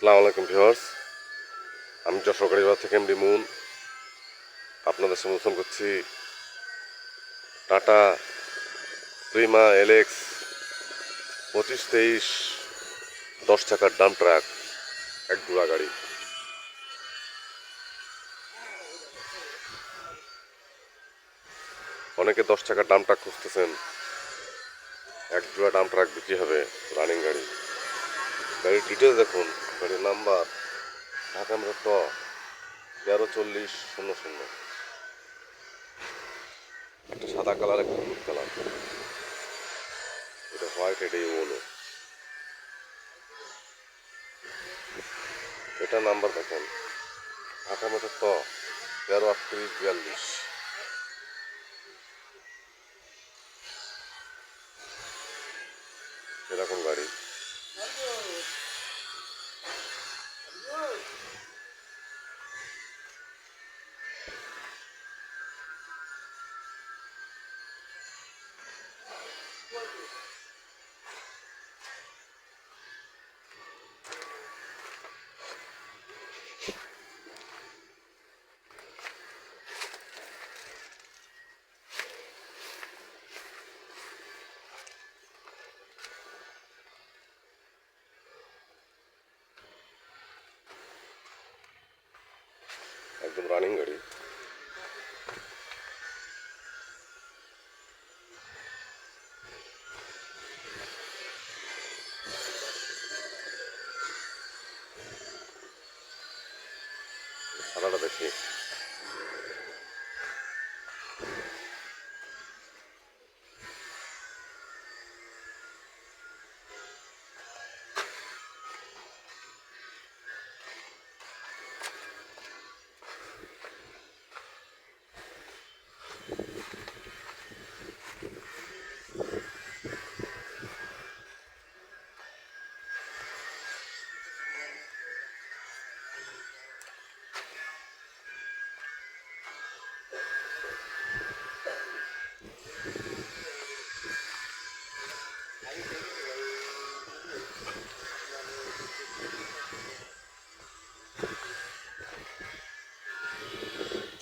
সালাম আলাইকুম, ভিউয়ার্স। আমি যশোরগাড়ি বাজার থেকে এমডি মুন। আপনাদের সমর্থন করছি টাটা, প্রিমা এলেক্স পঁচিশ, তেইশ, দশ চাকার ডাম ট্রাক এক গুড়া গাড়ি। অনেকে দশ চাকার ডাম ট্রাক খুঁজতেছেন, এক জোড়া ডাম ট্রাক বিক্রি হবে রানিং গাড়ি। গাড়ির ডিটেলস দেখুন। গাড়ির নাম্বার ঢাকা মেট্রো ট তেরো চল্লিশ শূন্য শূন্য। একটা সাদা কালার একটা হলুদ কালার এটা হোয়াইট এটা ইউনো এটা নাম্বার দেখেন। ঢাকা মেট্রো ট তেরো আটত্রিশ বিয়াল্লিশ। এরকম গাড়ি। রানিং গাড়ি সাদাটা দেখি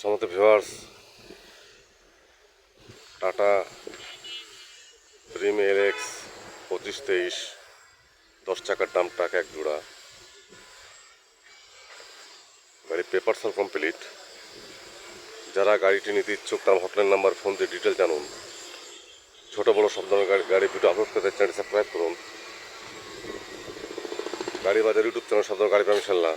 সমস্ত ভিউয়ার্স, টাটা প্রিম এক্স, পঁচিশ তেইশ, দশ চাকার দাম টাকা এক জোড়া। গাড়ির পেপার সব কমপ্লিট যারা গাড়িটি নিতে ইচ্ছুক, তার হটলাইন নাম্বার ফোন দিয়ে ডিটেল জানুন। ছোটো, বড়ো সব ধরনের গাড়ি গাড়ি ভিডিও আপলোড করতে চ্যানেল সাবস্ক্রাইব করুন। গাড়ি বাজার ইউটিউব চ্যানেল সব ধরনের গাড়ি পাবেন ইনশাল্লাহ